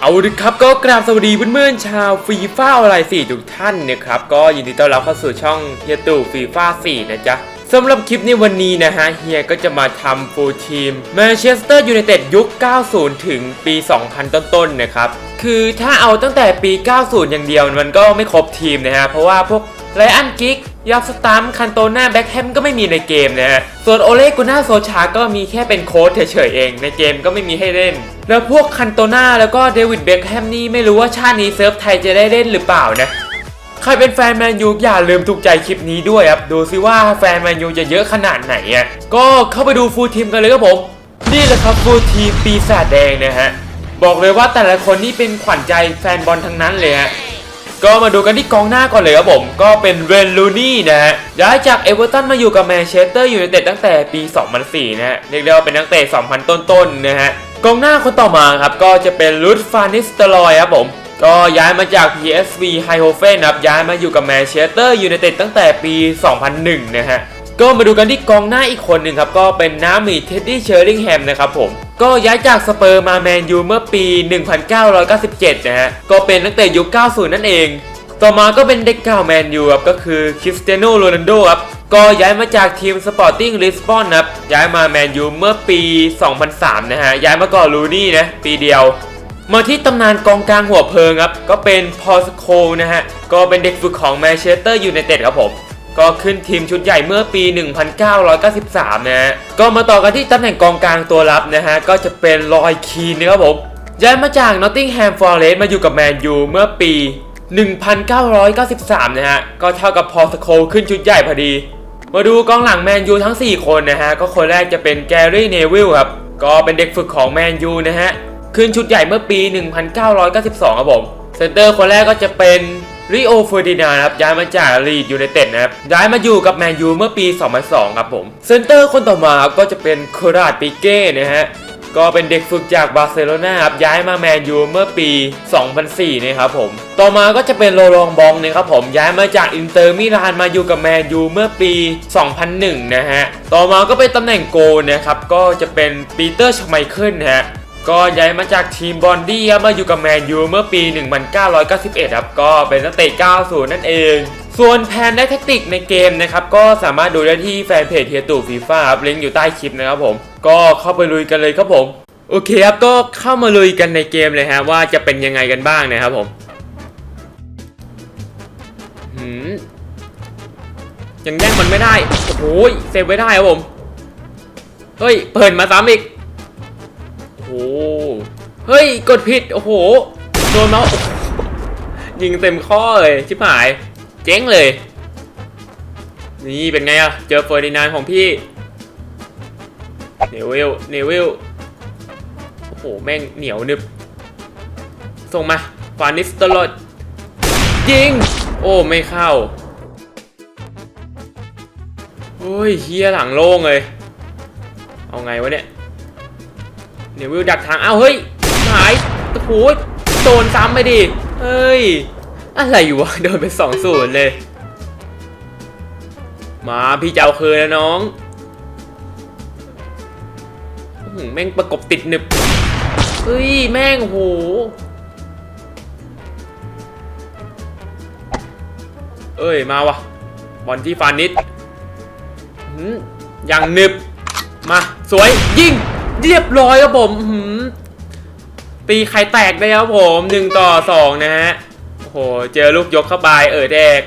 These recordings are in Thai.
เอาละครับก็กราบสวัสดีเพื่อนๆชาวฟีฟ่าออนไลน์4ทุกท่านนะครับก็ยินดีต้อนรับเข้าสู่ช่องเฮียตู่ฟีฟ่าสี่นะจ๊ะสำหรับคลิปในวันนี้นะฮะเฮียก็จะมาทำฟูลทีมแมนเชสเตอร์ยูไนเต็ดยุค 90 ถึงปี 2000 ต้นๆนะครับ คือถ้าเอาตั้งแต่ปี 90 อย่างเดียวมันก็ไม่ครบทีมนะฮะเพราะว่าพวก ไรอันกิกยอฟสตัมคันโตนาแบ็คแฮมก็ไม่มีในเกมนะฮะ ส่วนโอเลกุน่าโซชาก็มีแค่เป็นโค้ชเฉยๆเอง ในเกมก็ไม่มีให้เล่น แล้วพวกคันโตนาแล้วก็เดวิดเบ็คแฮมนี่ไม่รู้ว่าชาตินี้เซิร์ฟไทยจะได้เล่นหรือเปล่านะ ใครเป็นแฟนแมนยูอย่าลืมถูกใจคลิปนี้ด้วยครับ ดูซิว่าแฟนแมนยูจะเยอะขนาดไหนอะ ก็เข้าไปดูฟูลทีมกันเลยครับผม นี่แหละครับฟูลทีมปีศาจแดงนะฮะ บอกเลยว่าแต่ละคนนี่เป็นขวัญใจแฟนบอลทั้งนั้นเลยฮะ ก็มาดูกันที่กองหน้าก่อนเลยครับผม ก็เป็นเรนลูนี่นะฮะย้ายจากเอเวอร์ตันมาอยู่กับแมนเชสเตอร์ยูไนเต็ดตั้งแต่ปี 2004 นะฮะเรียกได้ว่าเป็นนักเตะ 2000 ต้นๆนะฮะกองหน้าคนต่อมาครับก็จะเป็นลุดฟานิสเตอรอยครับผมก็ย้ายมาจาก PSV h e i h o f e n ครับย้ายมาอยู่กับแมนเชสเตอร์ยูไนเต็ดตั้งแต่ปี 2001 นะฮะก็มาดูกันที่กองหน้าอีกคนหนึ่งครับก็เป็นน้ามีเท็ดดี้เชอร์ลิงแฮมนะครับผม ก็ย้ายจากสเปอร์มาแมนยูเมื่อปี 1997 นะฮะ ก็เป็นนักเตะยุค 90 นั่นเอง ต่อมาก็เป็นเด็กเก่าแมนยูครับก็คือคริสเตียโนโรนัลโดครับ ก็ย้ายมาจากทีมสปอร์ติ้งลิสบอนครับ ย้ายมาแมนยูเมื่อปี 2003 นะฮะ ย้ายมาก่อนลูนี่นะ ปีเดียว มาที่ตำนานกองกลางหัวเพลิงครับ ก็เป็นพอลสโคนะฮะ ก็เป็นเด็กฝึกของแมนเชสเตอร์ยูไนเต็ดครับผม ก็ขึ้นทีมชุดใหญ่เมื่อปี 1993 นะฮะ ก็มาต่อกันที่ตำแหน่งกองกลางตัวรับนะฮะ ก็จะเป็นลอยคีนนะครับผมย้ายมาจากนอตติงแฮมฟอร์เรสมาอยู่กับแมนยูเมื่อปี 1993 นะฮะ ก็เท่ากับพอสโคขึ้นชุดใหญ่พอดี มาดูกองหลังแมนยูทั้ง 4 คนนะฮะ ก็คนแรกจะเป็นแกรี่เนวิลครับ ก็เป็นเด็กฝึกของแมนยูนะฮะ ขึ้นชุดใหญ่เมื่อปี 1992 ครับผม เซนเตอร์คนแรกก็จะเป็น ริโอเฟอร์ดินานครับย้ายมาจากลีดยูไนเต็ดนะครับย้ายมาอยู่กับแมนยูเมื่อปี 2002 ครับผมเซนเตอร์คนต่อมาครับก็จะเป็นคราดปิเก้นะฮะก็เป็นเด็กฝึกจากบาร์เซโลนาครับย้ายมาแมนยูเมื่อปี 2004นะครับผม ต่อมาก็จะเป็นโรลองบองนะครับผมย้ายมาจากอินเตอร์มิลานมาอยู่กับแมนยูเมื่อปี 2001 นะฮะ ต่อมาก็เป็นตำแหน่งโกลนะครับก็จะเป็นปีเตอร์ชไมเคิลนะฮะ ก็ย้ายมาจากทีมบอนดี้มาอยู่กับแมนยูเมื่อปี 1991 ครับ ก็เป็นนักเตะ 90 นั่นเอง ส่วนแผนและแทคติกในเกมนะครับ ก็สามารถดูได้ที่แฟนเพจเฮียตู่ฟีฟ่าครับลิงก์อยู่ใต้คลิปนะครับผม ก็เข้าไปลุยกันเลยครับผม โอเคครับ ก็เข้ามาลุยกันในเกมเลยฮะว่าจะเป็นยังไงกันบ้างนะครับผมหืมยังแย่งมันไม่ได้ โอ้โหเซฟไว้ได้ครับผม เฮ้ย เปิดมาซ้ำอีก ห เฮ้ย กดผิด โอ้โห โดนเมาส์ยิงเต็มข้อเลย ชิบหาย เจ๊งเลย นี่เป็นไงอะเจอเฟอร์ดินานของพี่ เนวิล เนวิล โอ้โห แม่งเหนียวนึบ ส่งมาฟานิสตลอดยิง โอ้ ไม่เข้าโอ้ยเฮียหลังโล่งเลย เอาไงวะเนี่ย เนวิลดักทางอ้าวเฮ้ยหายโอ้โหโดนซ้ำไปดิเฮ้ย อะไรอยู่วะโดนไปสองศูนย์เลย มาพี่เจ้าคืนนะน้องแม่งประกบติดหนึบเฮ้ย แม่งโหเอ้ย มาวะบอลที่ฟานิสหืมอย่างหนึบ มา สวย ยิง เรียบร้อยครับผมตีไข่แตกได้ครับผมหนึ่งต่อสองนะฮะโอ้โหเจอลูกยกเข้าไปเออแดก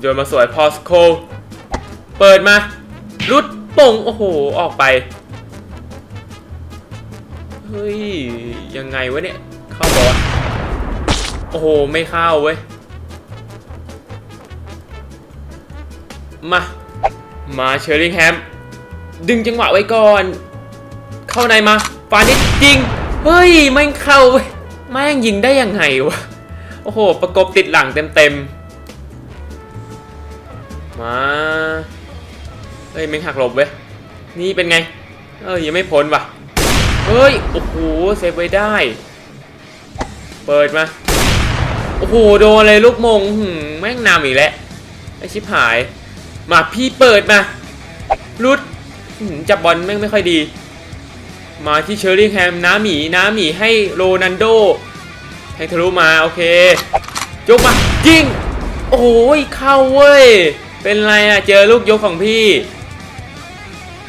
โยนมาสวยพอสโค เปิดมา รุดป่งโอ้โห ออกไป เฮ้ย ยังไงวะเนี่ย เข้าบอลโอ้โห ไม่เข้าเว้ย มา มาเชอร์ลิงแฮม ดึงจังหวะไว้ก่อน เข้าในมาฟานิสยิง เฮ้ยไม่เข้าแม่งยิงได้ยังไงวะ โอ้โห ประกบติดหลังเต็มๆ มา เฮ้ยแม่งหักหลบเว้ย นี่เป็นไง เอ้ยยังไม่พ้นว่ะ เฮ้ย โอ้โห เซฟไว้ได้ เปิดมา โอ้โห โดนเลยลูกมงแม่งนำอีกแล้วไอชิบหาย มาพี่เปิดมารุดจับบอลแม่งไม่ค่อยดี มาที่เชอร์รี่แฮมน้าหมีน้าหมีให้โรนันโดแทงทะลุมาโอเคยกมายิงโอ้ยเข้าเว้ย เป็นไรอะเจอลูกยกของพี่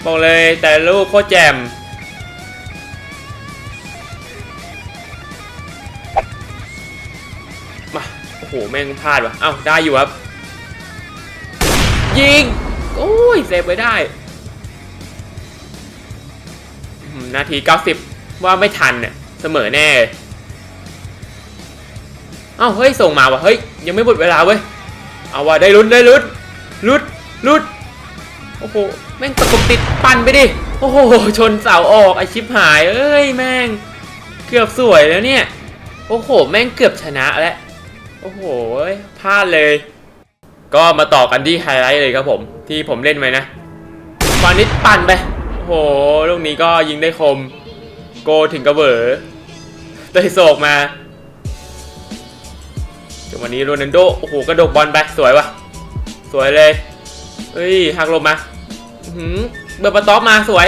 บอกเลยแต่ลูกโคตรแจ่มมาโอ้โหแม่งพลาดว่ะเอ้าได้อยู่ครับ ยิง โอ้ยเซฟไว้ได้ นาที 90 ว่าไม่ทันเนี่ยเสมอแน่ เอ้าเฮ้ย ส่งมาว่ะ เฮ้ย ยังไม่หมดเวลาเว้ย เอาว่ะได้ลุ้นได้ลุ้นลุ้นลุ้นโอ้โห แม่งตะกบติดปั่นไปดิ โอ้โห ชนเสาออกไอชิปหาย เอ้ย แม่ง เกือบสวยแล้วเนี่ย โอ้โห แม่งเกือบชนะแล้ว โอ้โหพลาดเลย ก็มาต่อกันที่ไฮไลท์เลยครับผม ที่ผมเล่นไว้นะฟานิดปั่นไป โอ้โห ลูกนี้ก็ยิงได้คม โกถึงกระเบอเตยโศกมาจังหวะนี้โรนัลโด โอ้โห กระดกบอลไป สวยว่ะสวยเลย เฮ้ย หักลมมาหือเบอร์ปะต๊อปมาสวย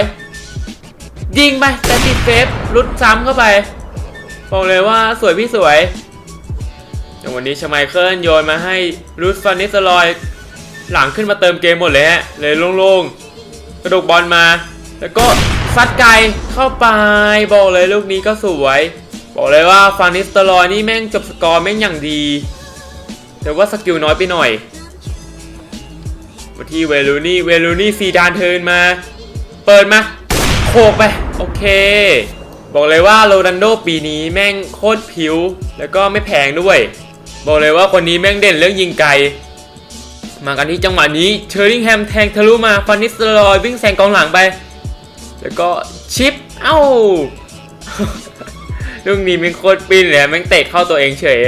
ยิงไปแต่ติดเซฟรุดซ้ำเข้าไป บอกเลยว่าสวยพี่สวย จังหวะนี้ชไมเคิลโยนมาให้รูสฟานิสลอย หลังขึ้นมาเติมเกมหมดเลยฮะเลยโล่งๆกระดกบอลมา แล้วก็ซัดไกลเข้าไปบอกเลยลูกนี้ก็สวย บอกเลยว่าฟานิสตลอยนี่แม่งจบสกอร์แม่งอย่างดี แต่ว่าสกิลน้อยไปหน่อยมาที่เวลูนี่เวลูนี่ซีดานเทินมา เปิดมาโขกไป โอเค บอกเลยว่าโรนันโดปีนี้แม่งโคตรผิว แล้วก็ไม่แพงด้วย บอกเลยว่าคนนี้แม่งเด่นเรื่องยิงไกล มากันที่จังหวะนี้เชอร์ริงแฮมแทงทะลุมาฟานิสเตอรอยวิ่งแซงกองหลังไป แล้วก็ชิป เอ้าลูกนี้ม่งโคตรปิ้นเลยแม่งเตะเข้าตัวเองเฉย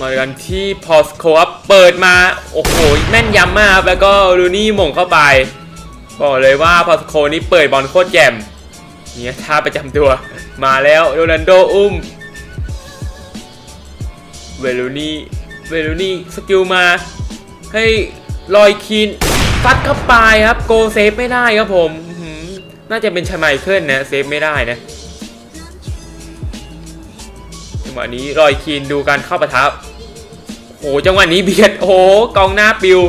มากันที่พอสโคอัพเปิดมา โอ้โห แม่นยำมาก แล้วก็ลูนี่หม่งเข้าไป บอกเลยว่าพอสโคนี่เปิดบอลโคตรแจ่มเนี่ยท่าประจำตัว มาแล้วโรนัลโดอุ้ม เวลูนี่ เวลูนี่สกิลมา ให้ลอยคีนฟัดเข้าไปครับ โกเซฟไม่ได้ครับผมน่าจะเป็นชายไมเคิลนะเซฟไม่ได้นะจังหวะนี้ลอยคีนดูการเข้าประทับโอ้โหจังหวะนี้เบียดโอ้กองหน้าปิว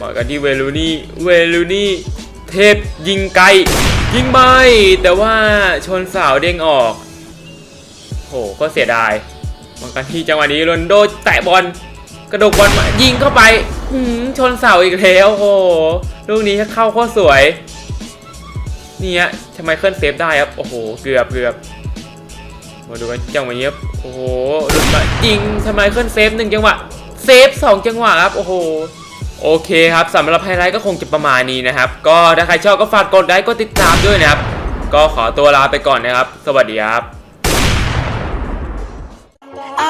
มากันที่เวลูนี่เวลูนี่เทพยิงไกลยิงไม่แต่ว่าชนสาวเด้งออกโหก็เสียดาย มากันที่จังหวะนี้โรนโดแตะบอลกระดกบอลมายิงเข้าไปอื้อหืชนเสาอีกแล้วโอ้โหลูกนี้เข้าโคตรสวยนี่ฮะทำไมเคลื่อนเซฟได้ครับ โอ้โห เกือบเกือบมาดูกันจังหวะนี้ครับโอ้โหหลุดมายิงทำไมเคลื่อนเซฟหนึ่งจังหวะเซฟสองจังหวะครับ โอ้โห โอเคครับสำหรับไฮไลท์ก็คงจะประมาณนี้นะครับ ก็ถ้าใครชอบก็ฝากกดไลค์กดติดตามด้วยนะครับ ก็ขอตัวลาไปก่อนนะครับ สวัสดีครับ